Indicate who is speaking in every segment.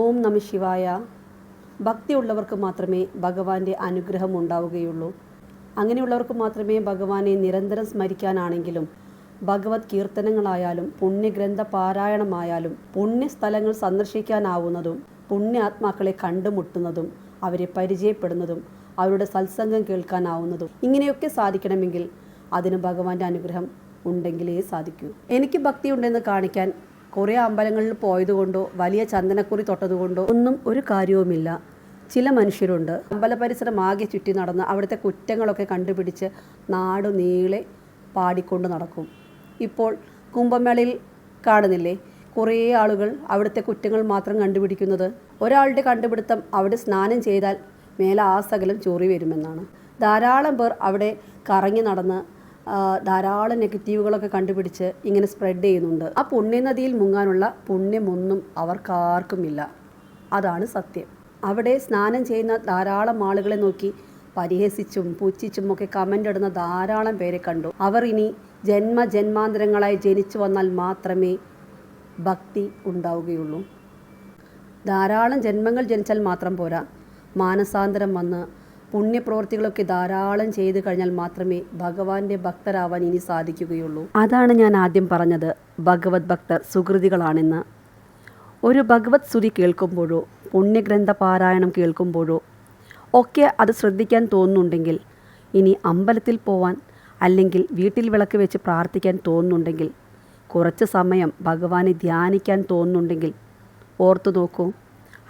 Speaker 1: ഓം നമ ശിവായ. ഭക്തിയുള്ളവർക്ക് മാത്രമേ ഭഗവാന്റെ അനുഗ്രഹം ഉണ്ടാവുകയുള്ളൂ. അങ്ങനെയുള്ളവർക്ക് മാത്രമേ ഭഗവാനെ നിരന്തരം സ്മരിക്കാനാണെങ്കിലും ഭഗവത് കീർത്തനങ്ങളായാലും പുണ്യഗ്രന്ഥ പാരായണമായാലും പുണ്യസ്ഥലങ്ങൾ സന്ദർശിക്കാനാവുന്നതും പുണ്യാത്മാക്കളെ കണ്ടുമുട്ടുന്നതും അവരെ പരിചയപ്പെടുന്നതും അവരുടെ സത്സംഗം കേൾക്കാനാവുന്നതും ഇങ്ങനെയൊക്കെ സാധിക്കണമെങ്കിൽ അതിന് ഭഗവാന്റെ അനുഗ്രഹം ഉണ്ടെങ്കിലേ സാധിക്കൂ. എനിക്ക് ഭക്തിയുണ്ടെന്ന് കാണിക്കാൻ കുറേ അമ്പലങ്ങളിൽ പോയതുകൊണ്ടോ വലിയ ചന്ദനക്കുറി തൊട്ടതുകൊണ്ടോ ഒന്നും ഒരു കാര്യവുമില്ല. ചില മനുഷ്യരുണ്ട്. അമ്പല പരിസരം ആകെ ചുറ്റി നടന്ന് അവിടുത്തെ കുറ്റങ്ങളൊക്കെ കണ്ടുപിടിച്ച് നാട് നീളെ പാടിക്കൊണ്ട് നടക്കും. ഇപ്പോൾ കുംഭമേളയിൽ കാണുന്നില്ലേ? കുറേ ആളുകൾ അവിടുത്തെ കുറ്റങ്ങൾ മാത്രം കണ്ടുപിടിക്കുന്നത്. ഒരാളുടെ കണ്ടുപിടുത്തം അവിടെ സ്നാനം ചെയ്താൽ മേലെ ആ സകലം ചോറി വരുമെന്നാണ്. ധാരാളം പേർ അവിടെ കറങ്ങി നടന്ന് ധാരാളം നെഗറ്റീവുകളൊക്കെ കണ്ടുപിടിച്ച് ഇങ്ങനെ സ്പ്രെഡ് ചെയ്യുന്നുണ്ട്. ആ പുണ്യനദിയിൽ മുങ്ങാനുള്ള പുണ്യമൊന്നും അവർക്കാർക്കുമില്ല. അതാണ് സത്യം. അവിടെ സ്നാനം ചെയ്യുന്ന ധാരാളം ആളുകളെ നോക്കി പരിഹസിച്ചും പുച്ഛിച്ചും ഒക്കെ കമന്റ് ഇടുന്ന ധാരാളം പേരെ കണ്ടു. അവർ ഇനി ജന്മ ജന്മാന്തരങ്ങളായി ജനിച്ചു വന്നാൽ മാത്രമേ ഭക്തി ഉണ്ടാവുകയുള്ളൂ. ധാരാളം ജന്മങ്ങൾ ജനിച്ചാൽ മാത്രം പോരാ. മാനസാന്തരം വന്ന് പുണ്യപ്രവൃത്തികളൊക്കെ ധാരാളം ചെയ്തു കഴിഞ്ഞാൽ മാത്രമേ ഭഗവാന്റെ ഭക്തരാവാൻ ഇനി സാധിക്കുകയുള്ളൂ. അതാണ് ഞാൻ ആദ്യം പറഞ്ഞത്. ഭഗവത് ഭക്തർ സുഹൃതികളാണെന്ന് ഒരു ഭഗവത് സ്തുതി കേൾക്കുമ്പോഴോ പുണ്യഗ്രന്ഥ പാരായണം കേൾക്കുമ്പോഴോ ഒക്കെ അത് ശ്രദ്ധിക്കാൻ തോന്നുന്നുണ്ടെങ്കിൽ ഇനി അമ്പലത്തിൽ പോവാൻ അല്ലെങ്കിൽ വീട്ടിൽ വിളക്ക് വെച്ച് പ്രാർത്ഥിക്കാൻ തോന്നുന്നുണ്ടെങ്കിൽ കുറച്ച് സമയം ഭഗവാനെ ധ്യാനിക്കാൻ തോന്നുന്നുണ്ടെങ്കിൽ ഓർത്തു നോക്കൂ.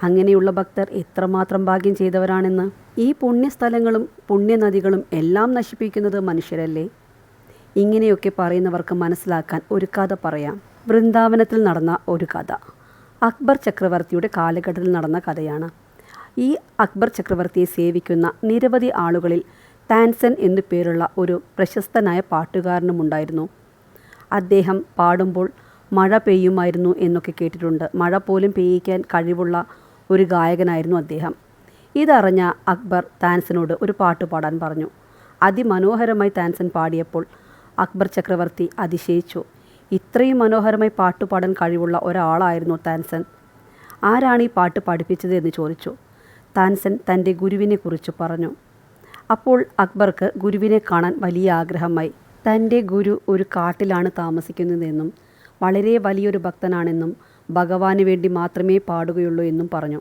Speaker 1: അങ്ങനെയുള്ള ഭക്തർ എത്രമാത്രം ഭാഗ്യം ചെയ്തവരാണെന്ന് ഈ പുണ്യസ്ഥലങ്ങളും പുണ്യനദികളും എല്ലാം നശിപ്പിക്കുന്നത് മനുഷ്യരല്ലേ? ഇങ്ങനെയൊക്കെ പറയുന്നവർക്ക് മനസ്സിലാക്കാൻ ഒരു കഥ പറയാം. വൃന്ദാവനത്തിൽ നടന്ന ഒരു കഥ. അക്ബർ ചക്രവർത്തിയുടെ കാലഘട്ടത്തിൽ നടന്ന കഥയാണ്. ഈ അക്ബർ ചക്രവർത്തിയെ സേവിക്കുന്ന നിരവധി ആളുകളിൽ താൻസൻ എന്നു പേരുള്ള ഒരു പ്രശസ്തനായ പാട്ടുകാരനുമുണ്ടായിരുന്നു അദ്ദേഹം പാടുമ്പോൾ മഴ പെയ്യുമായിരുന്നു എന്നൊക്കെ കേട്ടിട്ടുണ്ട്. മഴ പോലും പെയ്യിക്കാൻ കഴിവുള്ള ഒരു ഗായകനായിരുന്നു അദ്ദേഹം. ഇതറിഞ്ഞ അക്ബർ താൻസനോട് ഒരു പാട്ട് പാടാൻ പറഞ്ഞു. അതിമനോഹരമായി താൻസൻ പാടിയപ്പോൾ അക്ബർ ചക്രവർത്തി അതിശയിച്ചു. ഇത്രയും മനോഹരമായി പാട്ട് പാടാൻ കഴിവുള്ള ഒരാളായിരുന്നു താൻസൻ ആരാണ് ഈ പാട്ട് പഠിപ്പിച്ചത് എന്ന് ചോദിച്ചു. താൻസൻ തന്റെ ഗുരുവിനെക്കുറിച്ച് പറഞ്ഞു. അപ്പോൾ അക്ബർക്ക് ഗുരുവിനെ കാണാൻ വലിയ ആഗ്രഹമായി. തന്റെ ഗുരു ഒരു കാട്ടിലാണ് താമസിക്കുന്നതെന്നും വളരെ വലിയൊരു ഭക്തനാണെന്നും ഭഗവാന് വേണ്ടി മാത്രമേ പാടുകയുള്ളൂ എന്നും പറഞ്ഞു.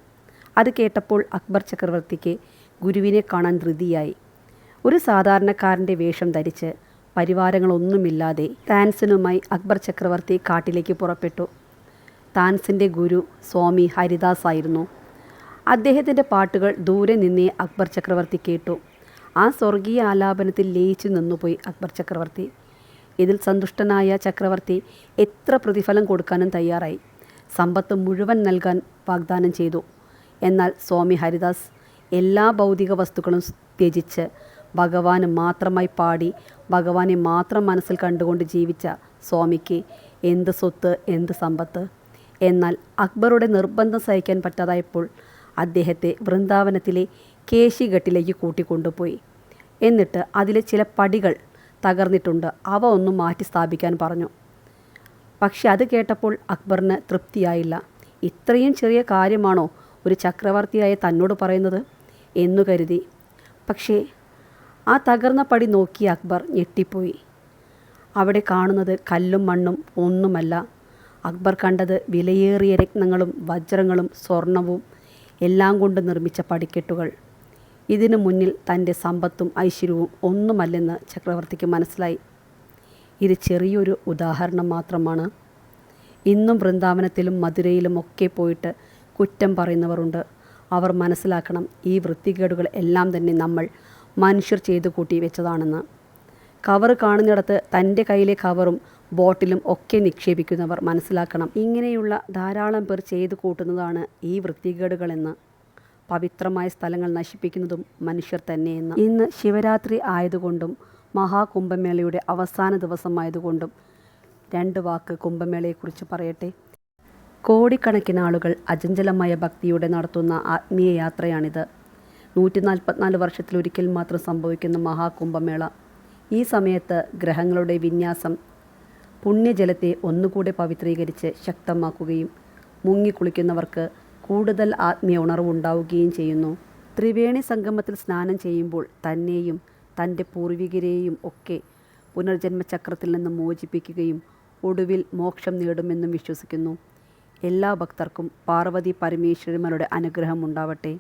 Speaker 1: അത് കേട്ടപ്പോൾ അക്ബർ ചക്രവർത്തിക്ക് ഗുരുവിനെ കാണാൻ ധൃതിയായി. ഒരു സാധാരണക്കാരന്റെ വേഷം ധരിച്ച് പരിവാരങ്ങളൊന്നുമില്ലാതെ താൻസനുമായി അക്ബർ ചക്രവർത്തി കാട്ടിലേക്ക് പുറപ്പെട്ടു. താൻസിന്റെ ഗുരു സ്വാമി ഹരിദാസ് ആയിരുന്നു അദ്ദേഹത്തിന്റെ പാട്ടുകൾ ദൂരെ നിന്നേ അക്ബർ ചക്രവർത്തി കേട്ടു. ആ സ്വർഗീയ ആലാപനത്തിൽ ലയിച്ചു നിന്നുപോയി അക്ബർ ചക്രവർത്തി. ഇതിൽ സന്തുഷ്ടനായ ചക്രവർത്തി എത്ര പ്രതിഫലം കൊടുക്കാനും തയ്യാറായി. സമ്പത്ത് മുഴുവൻ നൽകാൻ വാഗ്ദാനം ചെയ്തു. എന്നാൽ സ്വാമി ഹരിദാസ് എല്ലാ ഭൗതിക വസ്തുക്കളും ത്യജിച്ച് ഭഗവാന് മാത്രമായി പാടി ഭഗവാനെ മാത്രം മനസ്സിൽ കണ്ടുകൊണ്ട് ജീവിച്ച സ്വാമിക്ക് എന്ത് സ്വത്ത് എന്ത് സമ്പത്ത്? എന്നാൽ അക്ബറുടെ നിർബന്ധം സഹിക്കാൻ പറ്റാതായപ്പോൾ അദ്ദേഹത്തെ വൃന്ദാവനത്തിലെ കേശിഘട്ടിലേക്ക് കൂട്ടിക്കൊണ്ടുപോയി. എന്നിട്ട് അതിലെ ചില പടികൾ തകർന്നിട്ടുണ്ട്. അവ ഒന്നും മാറ്റി സ്ഥാപിക്കാൻ പറഞ്ഞു. പക്ഷെ അത് കേട്ടപ്പോൾ അക്ബറിന് തൃപ്തിയായില്ല. ഇത്രയും ചെറിയ കാര്യമാണോ ഒരു ചക്രവർത്തിയായ തന്നോട് പറയുന്നത്? എന്നു കരുതി. പക്ഷേ ആ തകർന്ന പടി നോക്കി അക്ബർ ഞെട്ടിപ്പോയി. അവിടെ കാണുന്നത് കല്ലും മണ്ണും ഒന്നുമല്ല. അക്ബർ കണ്ടത് വിലയേറിയ രത്നങ്ങളും വജ്രങ്ങളും സ്വർണവും എല്ലാം കൊണ്ട് നിർമ്മിച്ച പടിക്കെട്ടുകൾ. ഇതിനു മുന്നിൽ തന്റെ സമ്പത്തും ഐശ്വര്യവും ഒന്നുമല്ലെന്ന് ചക്രവർത്തിക്ക് മനസ്സിലായി. ഇത് ചെറിയൊരു ഉദാഹരണം മാത്രമാണ്. ഇന്നും വൃന്ദാവനത്തിലും മധുരയിലും ഒക്കെ പോയിട്ട് കുറ്റം പറയുന്നവരുണ്ട്. അവർ മനസ്സിലാക്കണം ഈ വൃത്തികേടുകൾ എല്ലാം തന്നെ നമ്മൾ മനുഷ്യർ ചെയ്തു കൂട്ടി വെച്ചതാണെന്ന്. കവർ കാണുന്നിടത്ത് തന്റെ കയ്യിലെ കവറും ബോട്ടിലും ഒക്കെ നിക്ഷേപിക്കുന്നവർ മനസ്സിലാക്കണം ഇങ്ങനെയുള്ള ധാരാളം പേർ ചെയ്തു കൂട്ടുന്നതാണ് ഈ വൃത്തികേടുകളെന്ന്. പവിത്രമായ സ്ഥലങ്ങൾ നശിപ്പിക്കുന്നതും മനുഷ്യർ തന്നെയെന്ന്. ഇന്ന് ശിവരാത്രി ആയതുകൊണ്ടും മഹാകുംഭമേളയുടെ അവസാന ദിവസമായതുകൊണ്ടും രണ്ട് വാക്ക് കുംഭമേളയെക്കുറിച്ച് പറയട്ടെ. കോടിക്കണക്കിന് ആളുകൾ അചഞ്ചലമായ ഭക്തിയോടെ നടത്തുന്ന ആത്മീയ യാത്രയാണിത്. നൂറ്റി നാൽപ്പത്തിനാല് വർഷത്തിലൊരിക്കൽ മാത്രം സംഭവിക്കുന്ന മഹാകുംഭമേള. ഈ സമയത്ത് ഗ്രഹങ്ങളുടെ വിന്യാസം പുണ്യജലത്തെ ഒന്നുകൂടെ പവിത്രീകരിച്ച് ശക്തമാക്കുകയും മുങ്ങിക്കുളിക്കുന്നവർക്ക് കൂടുതൽ ആത്മീയ ഉണർവുണ്ടാവുകയും ചെയ്യുന്നു. ത്രിവേണി സംഗമത്തിൽ സ്നാനം ചെയ്യുമ്പോൾ തന്നെയും തന്റെ പൂർവികരെയും ഒക്കെ പുനർജന്മചക്രത്തിൽ നിന്ന് മോചിപ്പിക്കുകയും ഒടുവിൽ മോക്ഷം നേടുമെന്നും വിശ്വസിക്കുന്നു. എല്ലാ ഭക്തർക്കും പാർവതി പരമേശ്വരന്മാരുടെ അനുഗ്രഹം ഉണ്ടാവട്ടെ.